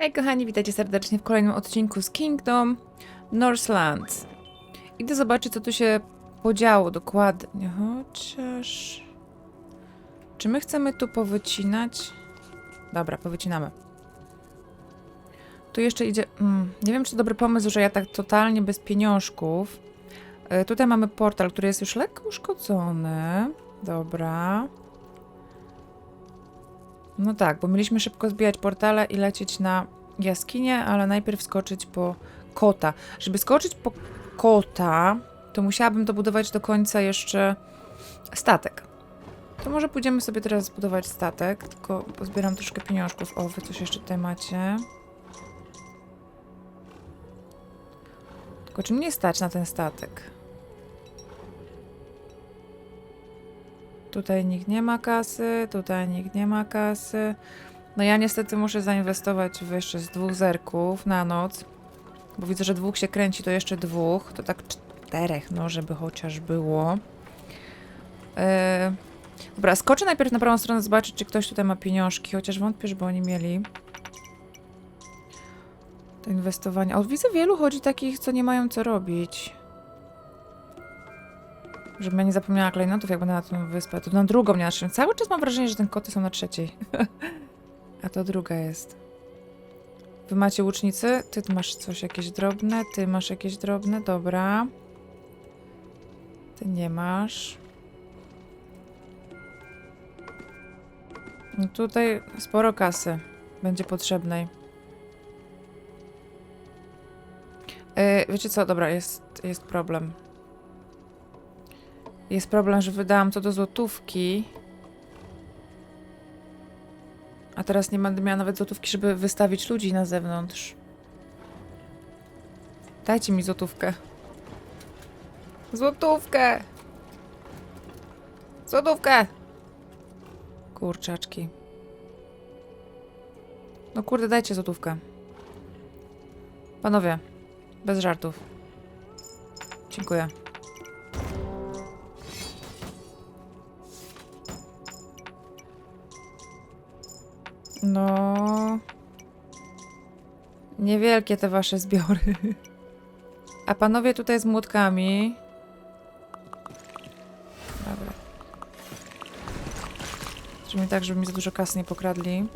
Hej kochani, witajcie serdecznie w kolejnym odcinku z Kingdom Northlands. Idę zobaczyć, co tu się podziało dokładnie. Chociaż... Czy my chcemy tu powycinać? Dobra, powycinamy. Tu jeszcze idzie... Mm, nie wiem, czy to dobry pomysł, że ja tak totalnie bez pieniążków. E, tutaj mamy portal, który jest już lekko uszkodzony. Dobra. No tak, bo mieliśmy szybko zbijać portale i lecieć na jaskinię, ale najpierw skoczyć po kota. Żeby skoczyć po kota, to musiałabym dobudować do końca jeszcze statek. To może pójdziemy sobie teraz zbudować statek, tylko pozbieram troszkę pieniążków. O, wy coś jeszcze tutaj macie. Tylko czy mnie stać na ten statek? Tutaj nikt nie ma kasy, tutaj nikt nie ma kasy. No ja niestety muszę zainwestować w jeszcze z dwóch zerków na noc, bo widzę, że dwóch się kręci, to jeszcze dwóch, to tak czterech, no żeby chociaż było. Yy... Dobra, skoczę najpierw na prawą stronę zobaczyć, czy ktoś tutaj ma pieniążki, chociaż wątpię, żeby oni mieli. To inwestowanie. O, widzę wielu chodzi takich, co nie mają co robić. Żebym ja nie zapomniała klejnotów, jak będę na tą wyspę. To na drugą, nie na trzecią. Cały czas mam wrażenie, że te koty są na trzeciej. A to druga jest. Wy macie łucznicy? Ty masz coś jakieś drobne, ty masz jakieś drobne, dobra. Ty nie masz. No tutaj sporo kasy będzie potrzebnej. Yy, wiecie co, dobra, jest, jest problem. Jest problem, że wydałam to do złotówki. A teraz nie będę miała nawet złotówki, żeby wystawić ludzi na zewnątrz. Dajcie mi złotówkę. Złotówkę! Złotówkę! Kurczaczki. No kurde, dajcie złotówkę. Panowie, bez żartów. Dziękuję. No. Niewielkie te wasze zbiory. A panowie tutaj z młotkami. Dobra. Zrobimy tak, żeby mi za dużo kasy nie pokradli.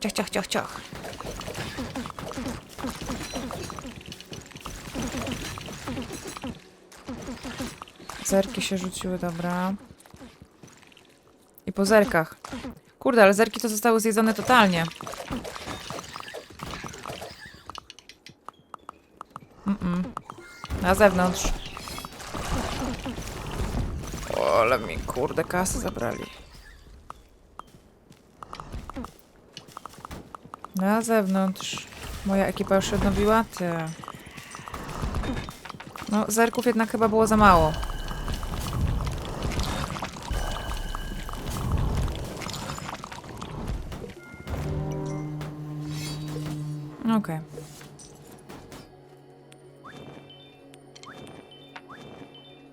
Ciach, ciach, ciach, ciach. Zerki się rzuciły, dobra. Po zerkach. Kurde, ale zerki to zostały zjedzone totalnie. Mm-mm. Na zewnątrz. O, ale mi kurde kasy zabrali. Na zewnątrz. Moja ekipa już odnowiła? Ty. No, zerków jednak chyba było za mało. Okej.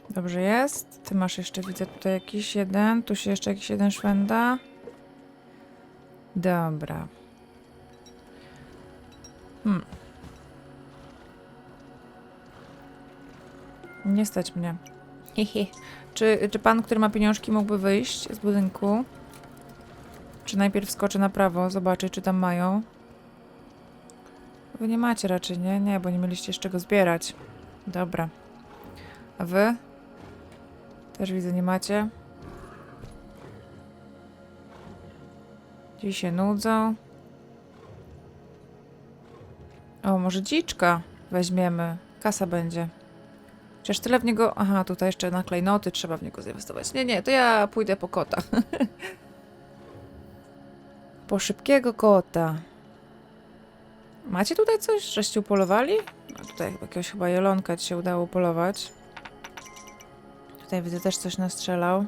Dobrze jest. Ty masz jeszcze, widzę tutaj jakiś jeden. Tu się jeszcze jakiś jeden szwenda. Dobra. Hmm. Nie stać mnie. Hihi. Czy, czy pan, który ma pieniążki, mógłby wyjść z budynku? Czy najpierw skoczy na prawo, zobaczyć, czy tam mają? Wy nie macie raczej, nie? Nie, bo nie mieliście z czego zbierać. Dobra. A wy? Też widzę, nie macie. Ci się nudzą. O, może dziczka weźmiemy. Kasa będzie. Chociaż tyle w niego... Aha, tutaj jeszcze na klejnoty trzeba w niego zainwestować. Nie, nie, to ja pójdę po kota. po szybkiego kota. Macie tutaj coś, żeście upolowali? No tutaj jakiegoś chyba jelonka ci się udało polować. Tutaj widzę też coś nastrzelał.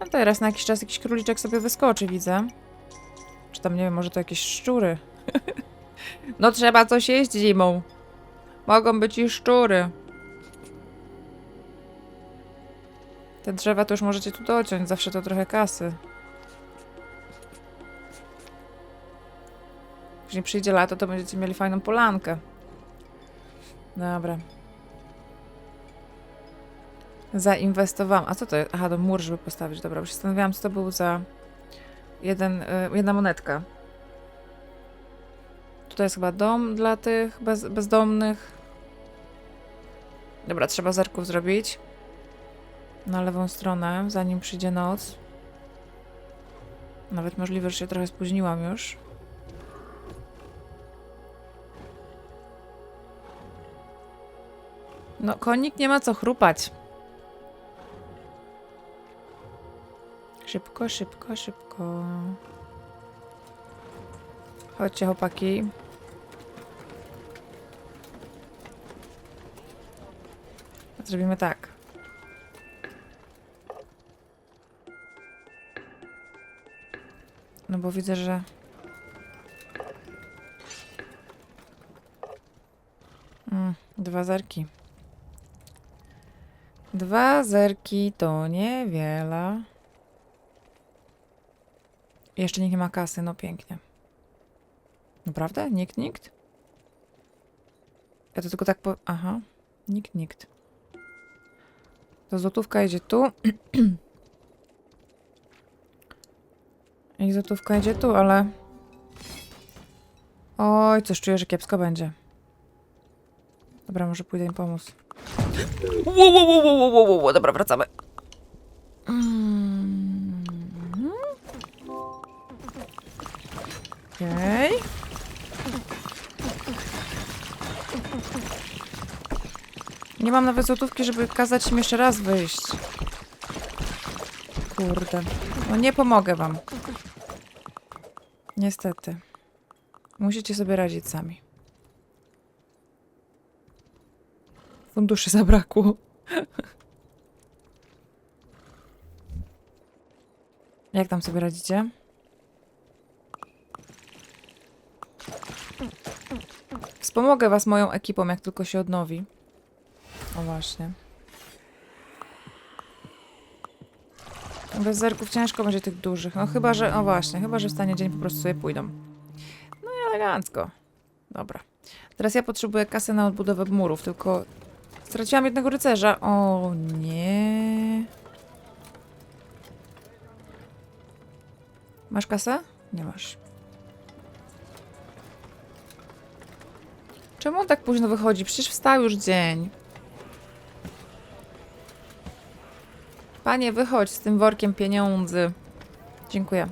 No teraz na jakiś czas jakiś króliczek sobie wyskoczy, widzę. Czy tam, nie wiem, może to jakieś szczury? no trzeba coś jeść zimą. Mogą być i szczury. Te drzewa to już możecie tu dociąć, zawsze to trochę kasy. Później przyjdzie lato, to będziecie mieli fajną polankę. Dobra. Zainwestowałam. A co to jest? Aha, do mur, żeby postawić. Dobra, się zastanawiałam, co to był za jeden, y, jedna monetka. Tutaj jest chyba dom dla tych bez, bezdomnych. Dobra, trzeba zerków zrobić. Na lewą stronę, zanim przyjdzie noc. Nawet możliwe, że się trochę spóźniłam już. No, konik nie ma co chrupać. Szybko, szybko, szybko. Chodźcie, chłopaki. Zrobimy tak. No bo widzę, że... Mm, dwa zerki. Dwa zerki to niewiele. Jeszcze nikt nie ma kasy, no pięknie. Naprawdę? Nikt, nikt? Ja to tylko tak po... Aha. Nikt, nikt. To złotówka idzie tu. I złotówka idzie tu, ale... Oj, coś czuję, że kiepsko będzie. Dobra, może pójdę im pomóc. Wo, wo, wo, wo, wo, wo, wo. Dobra, wracamy. Okej. Nie mam nawet złotówki, żeby kazać im jeszcze raz wyjść. Kurde. No nie pomogę wam. Niestety. Musicie sobie radzić sami. Funduszy zabrakło. Jak tam sobie radzicie? Wspomogę was moją ekipą, jak tylko się odnowi. O właśnie. Bez zerków ciężko będzie tych dużych. No chyba, że... O właśnie, chyba, że w stanie dzień po prostu sobie pójdą. No i elegancko. Dobra. Teraz ja potrzebuję kasy na odbudowę murów, tylko... Straciłam jednego rycerza. O nie. Masz kasę? Nie masz. Czemu on tak późno wychodzi? Przecież wstał już dzień. Panie, wychodź z tym workiem pieniędzy. Dziękuję.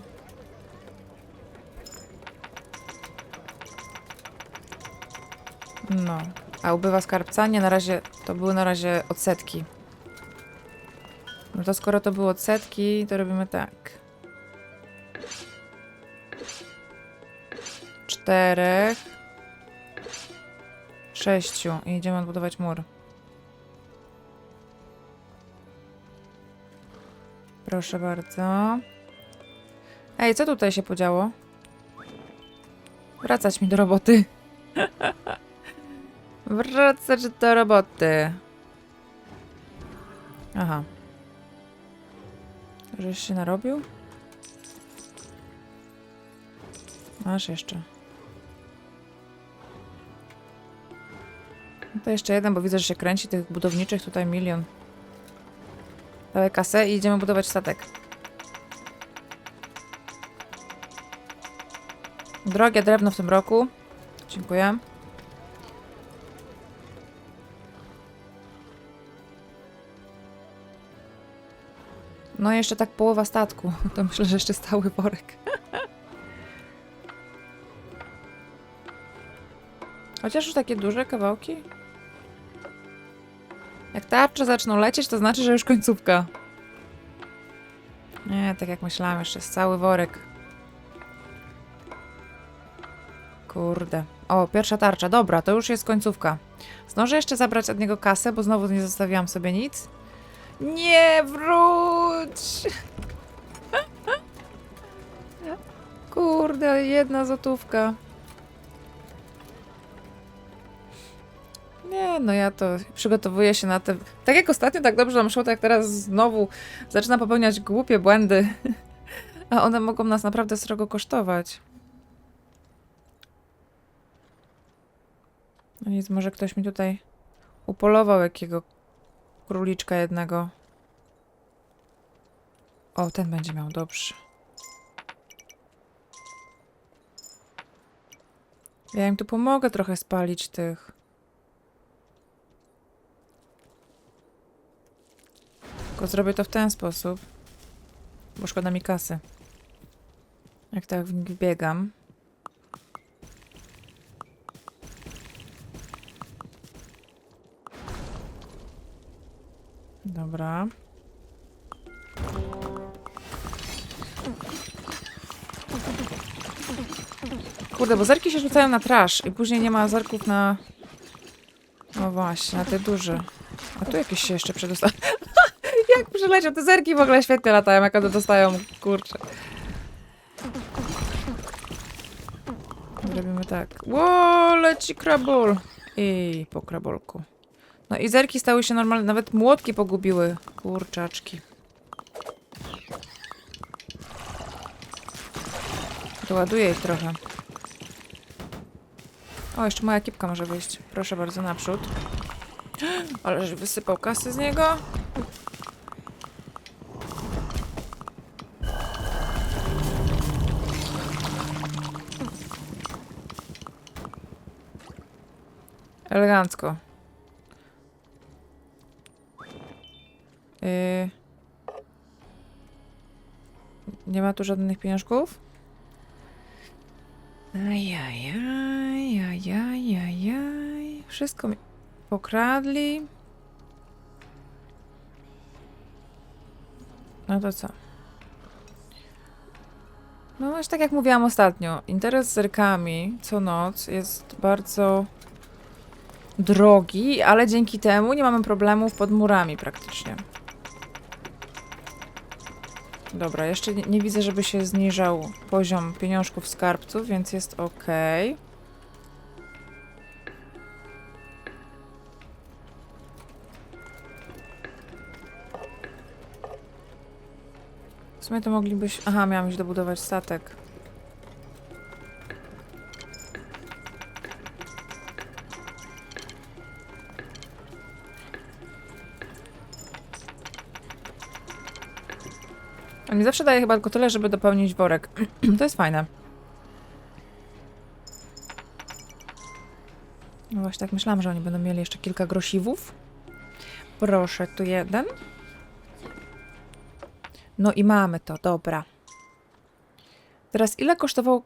No. A ubywa skarbca? Nie, na razie to były na razie odsetki. No to skoro to były odsetki, to robimy tak. Czterech. Sześciu. I idziemy odbudować mur. Proszę bardzo. Ej, co tutaj się podziało? Wracać mi do roboty. Wracać do roboty. Aha. Żeś się narobił? Masz jeszcze. No to jeszcze jeden, bo widzę, że się kręci tych budowniczych tutaj milion. Dawaj kasę i idziemy budować statek. Drogie drewno w tym roku. Dziękuję. No jeszcze tak połowa statku. To myślę, że jeszcze stały worek. Chociaż już takie duże kawałki. Jak tarcze zaczną lecieć, to znaczy, że już końcówka. Nie, tak jak myślałam, jeszcze jest cały worek. Kurde. O, pierwsza tarcza. Dobra, to już jest końcówka. Zdążę jeszcze zabrać od niego kasę, bo znowu nie zostawiłam sobie nic. Nie, wróć! Kurde, jedna złotówka. Nie no ja to przygotowuję się na te... Tak jak ostatnio tak dobrze nam szło, tak teraz znowu zaczynam popełniać głupie błędy. A one mogą nas naprawdę srogo kosztować. No nic, może ktoś mi tutaj upolował jakiego króliczka jednego. O, ten będzie miał, dobrze. Ja im tu pomogę trochę spalić tych. Tylko zrobię to w ten sposób. Bo szkoda mi kasy. Jak tak w nich biegam. Dobra. Kurde, bo zerki się rzucają na trash i później nie ma zerków na... No właśnie, na te duże. A tu jakieś się jeszcze przedostały. jak przyleciał, te zerki w ogóle świetnie latają, jak one dostają, kurczę. Zrobimy tak. Ło, leci krabol. I po krabolku. No i zerki stały się normalne, nawet młotki pogubiły. Kurczaczki. Doładuję ich trochę. O, jeszcze moja ekipka może wyjść. Proszę bardzo, naprzód. Ale że wysypał kasy z niego. Elegancko. Yy... Nie ma tu żadnych pieniążków? Ajajaj. Wszystko mi pokradli. No to co? No już tak jak mówiłam ostatnio, interes z zerkami co noc jest bardzo drogi, ale dzięki temu nie mamy problemów pod murami praktycznie. Dobra, jeszcze nie, nie widzę, żeby się zniżał poziom pieniążków skarbców, więc jest ok. W sumie to moglibyś... Aha, miałam już dobudować statek. On mi zawsze daje chyba tylko tyle, żeby dopełnić worek. to jest fajne. No właśnie tak myślałam, że oni będą mieli jeszcze kilka grosiwów. Proszę, tu jeden. No i mamy to, dobra. Teraz ile kosztował...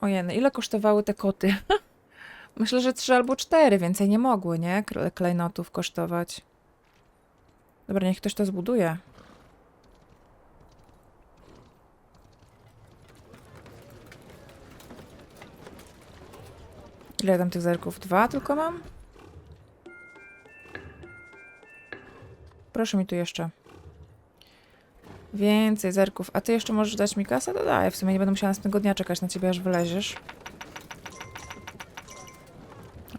Ojej, ile kosztowały te koty? Myślę, że trzy albo cztery, więcej nie mogły, nie? Kle- Klejnotów kosztować. Dobra, niech ktoś to zbuduje. Ile ja tam tych zerków? Dwa tylko mam? Proszę mi tu jeszcze. Więcej zerków. A ty jeszcze możesz dać mi kasę? To daj. W sumie nie będę musiała następnego dnia czekać na ciebie, aż wyleziesz.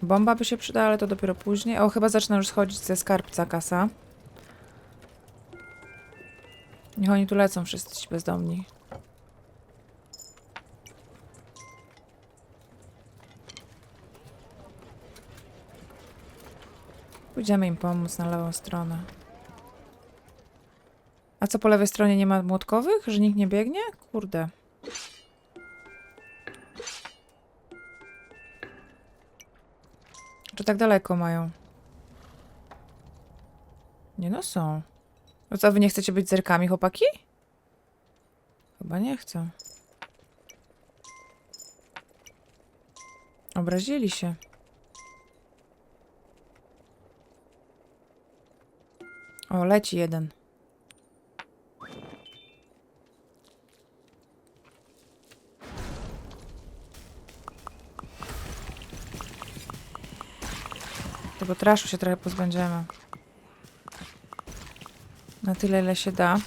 Bomba by się przydała, ale to dopiero później. O, chyba zaczyna już schodzić ze skarbca kasa. Niech oni tu lecą wszyscy ci bezdomni. Pójdziemy im pomóc na lewą stronę. A co po lewej stronie nie ma młotkowych? Że nikt nie biegnie? Kurde. Czy tak daleko mają? Nie no, są. No co, wy nie chcecie być zerkami, chłopaki? Chyba nie chcą. Obrazili się. O, leci jeden. Tego traszu się trochę pozbędziemy. Na tyle, ile się da.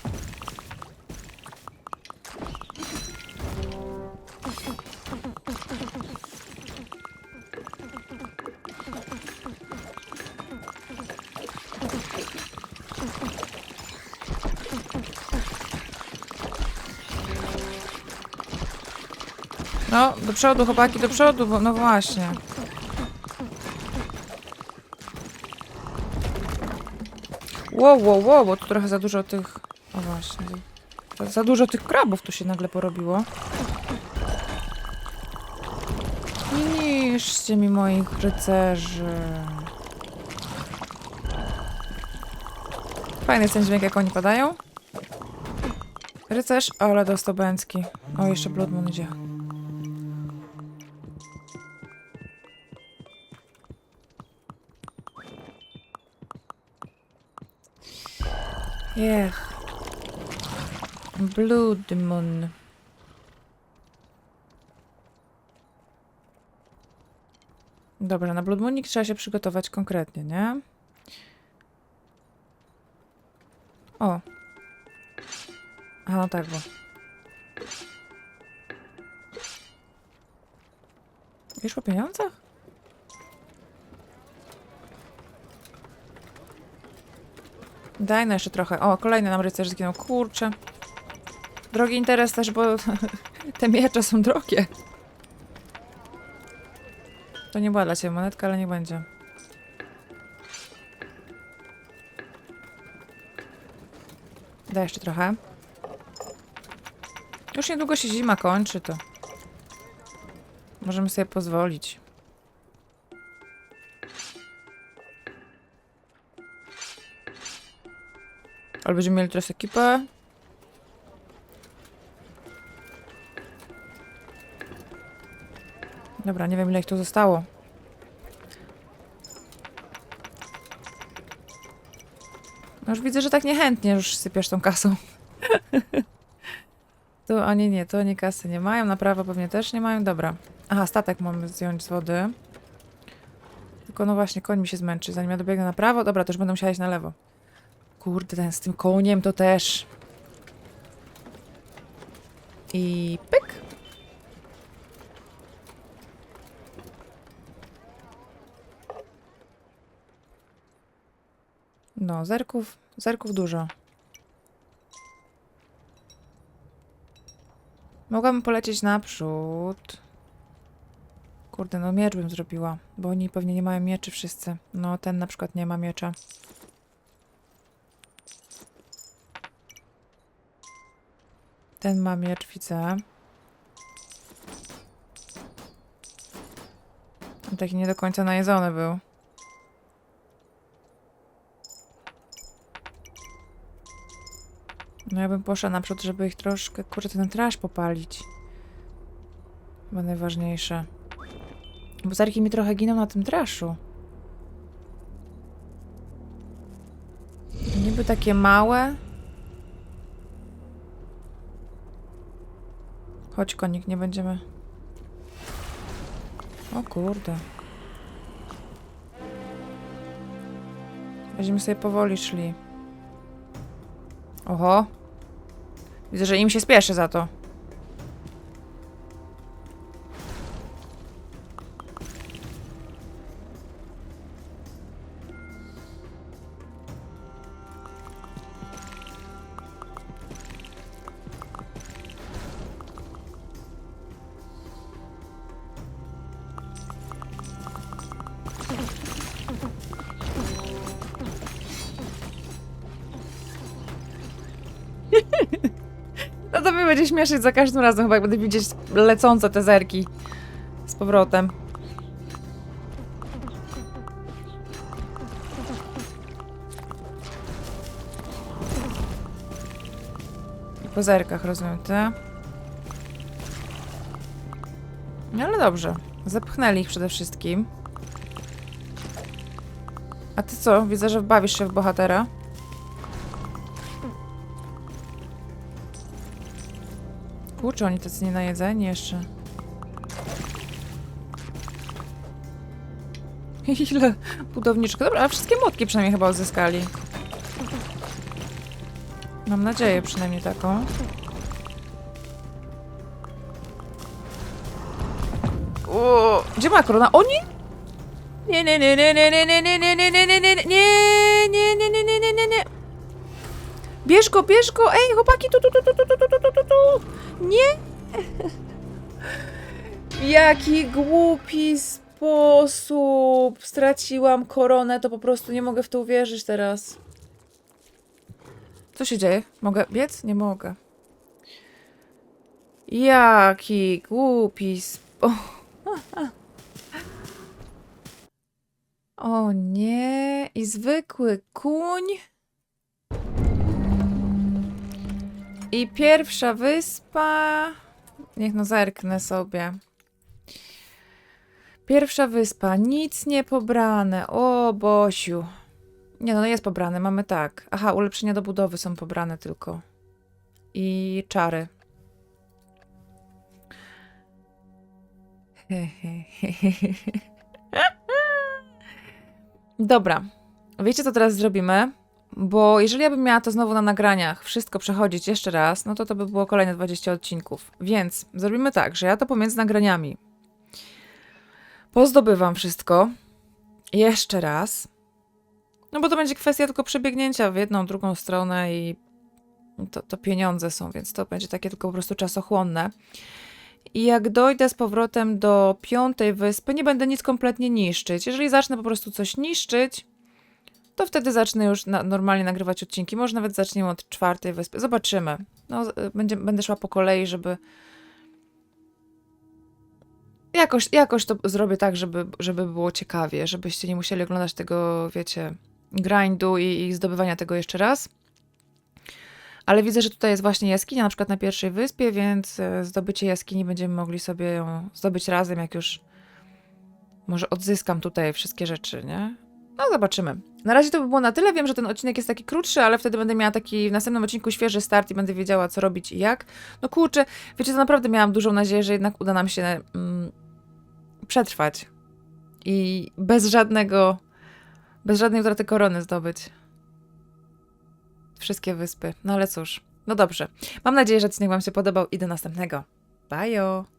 No, do przodu, chłopaki, do przodu, bo, no właśnie. Wow, wow, wow, bo tu trochę za dużo tych... O właśnie. Za, za dużo tych krabów tu się nagle porobiło. Nie niszczcie mi moich rycerzy. Fajny jest ten dźwięk, jak oni padają. Rycerz, ale dostał bęcki. O, jeszcze Blood Moon idzie. Jech. Blood Moon. Dobra, na Blood Moonik trzeba się przygotować konkretnie, nie? O. A no tak, bo. Wiesz o pieniądzach? Daj no jeszcze trochę. O, kolejny nam rycerz zginął. Kurczę. Drogi interes też, bo te miecze są drogie. To nie była dla ciebie monetka, ale nie będzie. Daj jeszcze trochę. Już niedługo się zima kończy, to możemy sobie pozwolić. Ale będziemy mieli teraz ekipę. Dobra, nie wiem ile ich tu zostało. No już widzę, że tak niechętnie już sypiesz tą kasą. tu oni nie, to oni kasy nie mają, na prawo pewnie też nie mają. Dobra. Aha, statek mamy zdjąć z wody. Tylko no właśnie, koń mi się zmęczy. Zanim ja dobiegnę na prawo, dobra, to już będę musiała iść na lewo. Kurde, ten z tym koniem to też. I pyk. No, zerków, zerków dużo. Mogłabym polecieć naprzód. Kurde, no miecz bym zrobiła, bo oni pewnie nie mają mieczy wszyscy. No, ten na przykład nie ma miecza. Ten ma miecz, widzę. Taki nie do końca najedzony był. No ja bym poszła naprzód, żeby ich troszkę, kurczę, ten trash popalić. Chyba najważniejsze. Bo zarki mi trochę giną na tym traszu. Niby takie małe. Chodź konik, nie będziemy... O kurde. Będziemy sobie powoli szli. Oho. Widzę, że im się spieszy za to. Będzie śmieszyć za każdym razem, chyba jak będę widzieć lecące te zerki z powrotem. I po zerkach, rozumiem, te. No ale dobrze. Zepchnęli ich przede wszystkim. A ty co? Widzę, że bawisz się w bohatera. Kurczę, oni tacy nie najedzeni jeszcze. Ile budowniczek. Dobra, a wszystkie młotki przynajmniej chyba uzyskali. Mam nadzieję przynajmniej taką. O, gdzie ma korona? Oni? Nie, nie, nie, nie, nie, nie, nie, nie, nie, nie, nie, nie, nie, nie, nie, Bierz go, bierz go! Ej, chłopaki, tu, tu, tu, tu, tu, tu, tu, tu, tu, tu. Nie! Jaki głupi sposób straciłam koronę, to po prostu nie mogę w to uwierzyć teraz. Co się dzieje? Mogę biec? Nie mogę. Jaki głupi spo... O nie, i zwykły kuń. I pierwsza wyspa. Niech no zerknę sobie. Pierwsza wyspa, nic nie pobrane. O, Bosiu. Nie no, jest pobrane, mamy tak. Aha, ulepszenia do budowy są pobrane tylko. I czary. Dobra. Wiecie, co teraz zrobimy? Bo jeżeli ja bym miała to znowu na nagraniach wszystko przechodzić jeszcze raz, no to to by było kolejne 20 odcinków. Więc zrobimy tak, że ja to pomiędzy nagraniami pozdobywam wszystko jeszcze raz. No bo to będzie kwestia tylko przebiegnięcia w jedną, drugą stronę i to, to pieniądze są, więc to będzie takie tylko po prostu czasochłonne. I jak dojdę z powrotem do piątej wyspy, nie będę nic kompletnie niszczyć. Jeżeli zacznę po prostu coś niszczyć, to wtedy zacznę już na, normalnie nagrywać odcinki. Może nawet zaczniemy od czwartej wyspy. Zobaczymy. No, z- będzie, będę szła po kolei, żeby. Jakoś, jakoś to zrobię tak, żeby, żeby było ciekawie, żebyście nie musieli oglądać tego, wiecie, grindu i, i zdobywania tego jeszcze raz. Ale widzę, że tutaj jest właśnie jaskinia, na przykład na pierwszej wyspie, więc e, zdobycie jaskini będziemy mogli sobie ją zdobyć razem, jak już może odzyskam tutaj wszystkie rzeczy, nie? No, zobaczymy. Na razie to by było na tyle. Wiem, że ten odcinek jest taki krótszy, ale wtedy będę miała taki w następnym odcinku świeży start i będę wiedziała, co robić i jak. No kurczę, wiecie, to naprawdę miałam dużą nadzieję, że jednak uda nam się mm, przetrwać i bez żadnego, bez żadnej utraty korony zdobyć wszystkie wyspy. No ale cóż, no dobrze. Mam nadzieję, że odcinek Wam się podobał i do następnego. Bye!